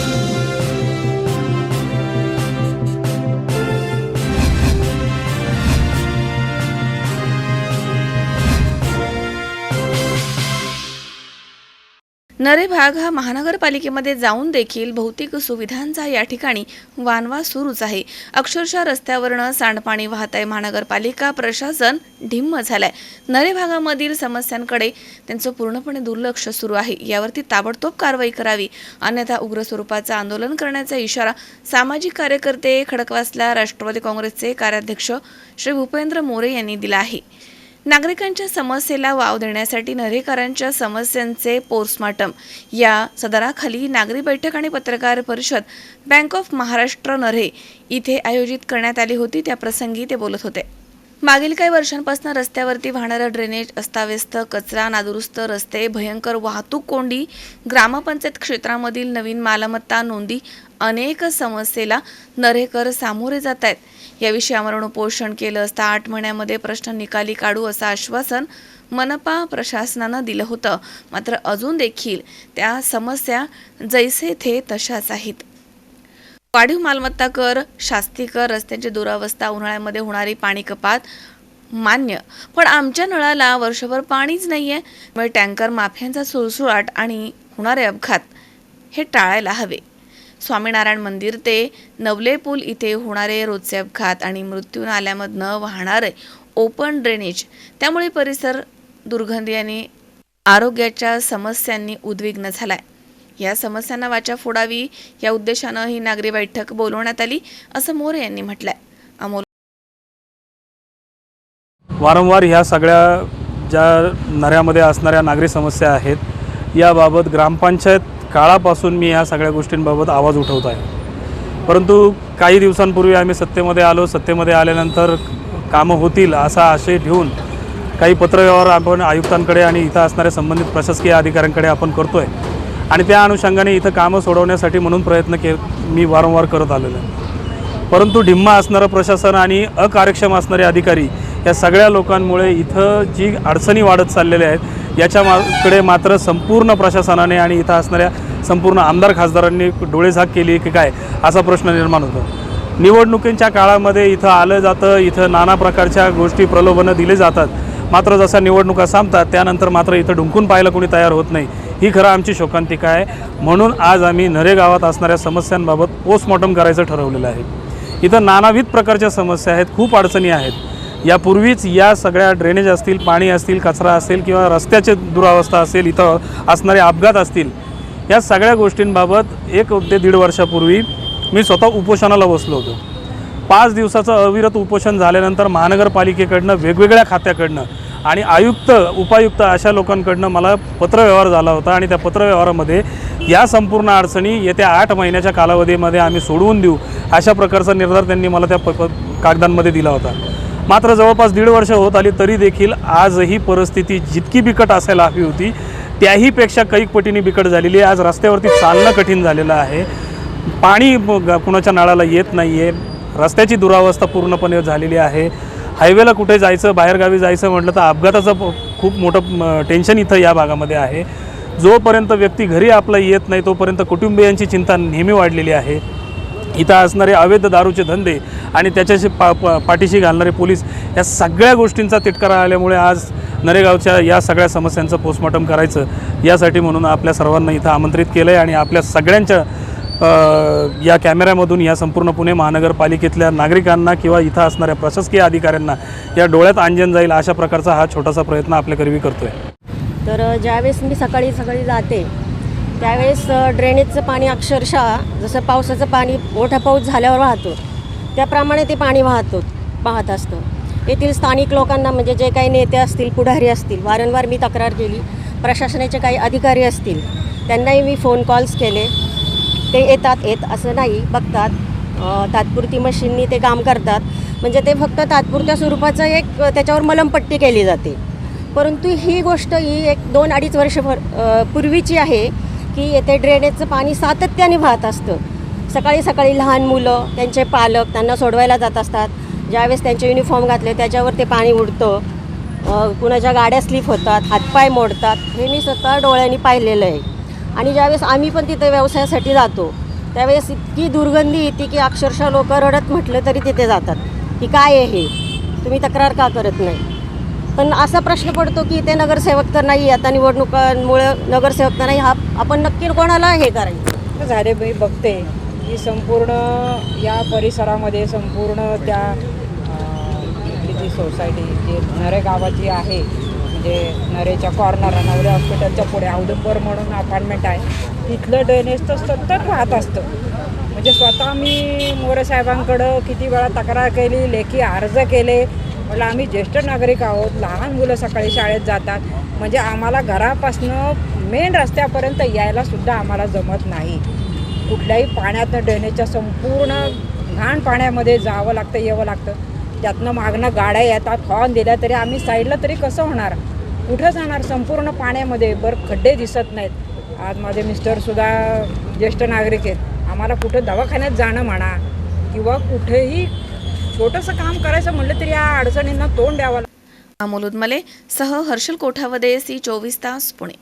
Thank you. नरे भाग हा महानगरपालिकेमध्ये जाऊन देखील भौतिक सुविधांचा या ठिकाणी वानवा सुरूच आहे. अक्षरशः रस्त्यावरनं सांडपाणी वाहत आहे महानगरपालिका प्रशासन ढिम्म झालाय. नरे भागामधील समस्यांकडे त्यांचं पूर्णपणे दुर्लक्ष सुरू आहे. यावरती ताबडतोब कारवाई करावी. अन्यथा उग्र स्वरूपाचं आंदोलन करण्याचा इशारा सामाजिक कार्यकर्ते खडकवासला राष्ट्रवादी काँग्रेसचे कार्याध्यक्ष श्री भूपेंद्र मोरे यांनी दिला आहे. नागरिकांच्या समस्येला वाव देण्यासाठी नरेकरांच्या समस्यांचे पोस्टमार्टम. या सदराखाली नागरी बैठक आणि पत्रकार परिषद बँक ऑफ महाराष्ट्र नरे इथे आयोजित करण्यात आली होती. त्या प्रसंगी ते बोलत होते. मागील काही वर्षांपासून रस्त्यावरती वाहणारं ड्रेनेज अस्ताव्यस्त कचरा नादुरुस्त रस्ते भयंकर वाहतूक कोंडी ग्रामपंचायत क्षेत्रामधील नवीन मालमत्ता नोंदी अनेक समस्येला नरेकर सामोरे जात आहेत. याविषयी आमरण उपोषण केलं असता आठ महिन्यामध्ये प्रश्न निकाली काढू असं आश्वासन मनपा प्रशासनानं दिलं होतं. मात्र अजून देखील त्या समस्या जैसे थे तशाच आहेत. वाढीव मालमत्ता कर शास्ती कर रस्त्यांची दुरावस्था उन्हाळ्यामध्ये होणारी पाणी कपात मान्य. पण आमच्या नळाला वर्षभर पाणीच नाहीये. त्यामुळे टँकर माफ्यांचा सुळसुळाट आणि होणारे अपघात हे टाळायला हवे. स्वामीनारायण मंदिर ते नवले पूल इथे होणारे रोजचे अपघात आणि मृत्यू नाल्यामधनं वाहणारे ओपन ड्रेनेज त्यामुळे परिसर दुर्गंधी आणि आरोग्याच्या समस्यांनी उद्विग्न झालाय. या समस्यांना वाचा फोडावी या उद्देशानं ही नागरी बैठक बोलवण्यात आली असं मोरे यांनी म्हटलंय. अमोल वारंवार ह्या सगळ्या ज्या नऱ्यामध्ये असणाऱ्या नागरी समस्या आहेत याबाबत ग्रामपंचायत काळापासून मी ह्या सगळ्या गोष्टींबाबत आवाज उठवत आहे. परंतु काही दिवसांपूर्वी आम्ही सत्तेमध्ये आलो. सत्तेमध्ये आल्यानंतर कामं होतील असा आशय ठेवून काही पत्रव्यवहार आपण आयुक्तांकडे आणि इथं असणाऱ्या संबंधित प्रशासकीय अधिकाऱ्यांकडे आपण करतो आहे आणि त्या अनुषंगाने इथं कामं सोडवण्यासाठी म्हणून प्रयत्न के मी वारंवार करत आलेलो आहे. परंतु ढिम्मा असणारं प्रशासन आणि अकार्यक्षम असणारे अधिकारी या सगळ्या लोकांमुळे इथं जी अडचणी वाढत चाललेल्या आहेत याच्या माकडे मात्र संपूर्ण प्रशासनाने आणि इथं असणाऱ्या संपूर्ण आमदार खासदारांनी डोळेझाक केली की काय असा प्रश्न निर्माण होतो. निवडणुकींच्या काळामध्ये इथं आलं जातं इथं नाना प्रकारच्या गोष्टी प्रलोभनं दिले जातात. मात्र जसा निवडणुका संपतात त्यानंतर मात्र इथं ढुंकून पाहायला कोणी तयार होत नाही. ही खरं आमची शोकांतिका आहे. म्हणून आज आम्ही नरे गावात असणाऱ्या समस्यांबाबत पोस्टमॉर्टम करायचं ठरवलेलं आहे. इथं नानाविध प्रकारच्या समस्या आहेत खूप अडचणी आहेत. यापूर्वीच या सगळ्या ड्रेनेज असतील पाणी असतील कचरा असेल किंवा रस्त्याचे दुरावस्था असेल इथं असणारे अपघात असतील या सगळ्या गोष्टींबाबत एक ते दीड वर्षापूर्वी मी स्वतः उपोषणाला बसलो होतो. पाच दिवसाचं अविरत उपोषण झाल्यानंतर महानगरपालिकेकडनं वेगवेगळ्या खात्याकडनं आणि आयुक्त उपायुक्त अशा लोकांकडनं मला पत्रव्यवहार झाला होता आणि त्या पत्रव्यवहारामध्ये या संपूर्ण अडचणी येत्या आठ महिन्याच्या कालावधीमध्ये आम्ही सोडवून देऊ अशा प्रकारचा निर्धार त्यांनी मला त्या प- कागदांमध्ये दिला होता. मात्र जवळपास दीड वर्ष होत आली तरी देखील आजही परिस्थिती जितकी बिकट असायला हवी होती त्याहीपेक्षा कैक पटीने बिकट झालेली आहे. आज रस्त्यावरती चालणं कठीण झालेलं आहे. पाणी ग- कुणाच्या नळाला येत नाही आहे रस्त्याची दुरावस्था पूर्णपणे झालेली आहे. हायवेला कुठे जायचं बाहेरगावी जायचं म्हटलं तर अपघाताचं खूप मोठं टेन्शन इथं या भागामध्ये आहे. जोपर्यंत व्यक्ती घरी आपला येत नाही तोपर्यंत कुटुंबियांची चिंता नेहमी वाढलेली आहे. इथं असणारे अवैध दारूचे धंदे आणि त्याच्याशी पा प पाठीशी घालणारे पोलीस या सगळ्या गोष्टींचा तिटकारा आल्यामुळे आज नरेगावच्या या सगळ्या समस्यांचं पोस्टमॉर्टम करायचं यासाठी म्हणून आपल्या सर्वांना इथं आमंत्रित केलं आहे आणि आपल्या सगळ्यांच्या या कॅमेऱ्यामधून या संपूर्ण पुणे महानगरपालिकेतल्या नागरिकांना किंवा इथं असणाऱ्या प्रशासकीय अधिकाऱ्यांना या डोळ्यात अंजन जाईल अशा प्रकारचा हा छोटासा प्रयत्न आपल्याकरवी करतो आहे तर ज्यावेळेस मी सकाळी सकाळी जाते त्यावेळेस ड्रेनेजचं पाणी अक्षरशः जसं पावसाचं पाणी मोठा पाऊस झाल्यावर वाहतो त्याप्रमाणे ते पाणी वाहतो वाहत असतं. येथील स्थानिक लोकांना म्हणजे जे काही नेते असतील पुढारी असतील वारंवार मी तक्रार केली प्रशासनाचे काही अधिकारी असतील त्यांनाही मी फोन कॉल्स केले. ते येतात येत असं नाही बघतात. तात्पुरती मशीननी ते काम करतात. म्हणजे ते फक्त तात्पुरत्या स्वरूपाचं एक त्याच्यावर मलमपट्टी केली जाते. परंतु ही गोष्ट ही एक दोन अडीच वर्षभर पूर्वीची आहे. की येथे ड्रेनेजचं पाणी सातत्याने वाहत असतं. सकाळी सकाळी लहान मुलं त्यांचे पालक त्यांना सोडवायला जात असतात. ज्यावेळेस त्यांचे युनिफॉर्म घातले त्याच्यावर ते पाणी उडतं. कुणाच्या गाड्या स्लिप होतात हातपाय मोडतात हे मी स्वतः डोळ्यांनी पाहिलेलं आहे. आणि ज्यावेळेस आम्ही पण तिथे व्यवसायासाठी जातो त्यावेळेस इतकी दुर्गंधी येते की अक्षरशः लोक रडत म्हटलं तरी तिथे जातात. की काय आहे हे? तुम्ही तक्रार का करत नाही? पण असा प्रश्न पडतो की ते नगरसेवक तर नाही आता निवडणुकांमुळे नगरसेवक तर नाही हा आपण नक्की कोणाला हे करायचं झाले मी बघते. की संपूर्ण या परिसरामध्ये संपूर्ण त्या जी सोसायटी जी नरे गावाची आहे म्हणजे नरेच्या कॉर्नर नवरे हॉस्पिटलच्या पुढे औदुंबर म्हणून अपार्टमेंट आहे तिथलं ड्रेनेज तर सतत वाहत असतं. म्हणजे स्वतः मी मोरे साहेबांकडं किती वेळा तक्रार केली लेखी अर्ज केले म्हटलं आम्ही ज्येष्ठ नागरिक आहोत लहान मुलं सकाळी शाळेत जातात. म्हणजे आम्हाला घरापासनं मेन रस्त्यापर्यंत यायला सुद्धा आम्हाला जमत नाही. कुठल्याही पाण्यातनं ड्रेनेजच्या संपूर्ण घाण पाण्यामध्ये जावं लागतं यावं लागतं. त्यातनं मागणं गाड्या येतात हॉर्न दिल्या तरी आम्ही साईडला तरी कसं होणार? कुठं जाणार? संपूर्ण पाण्यामध्ये बरं खड्डे दिसत नाहीत. आज माझे मिस्टरसुद्धा ज्येष्ठ नागरिक आहेत. आम्हाला कुठं दवाखान्यात जाणं म्हणा किंवा कुठेही छोटंसं काम करायचं म्हटलं तरी या अडचणींना तोंड द्यावं लागतं. अमोल उदमले सह हर्षल कोठावदे सी चोवीस तास पुणे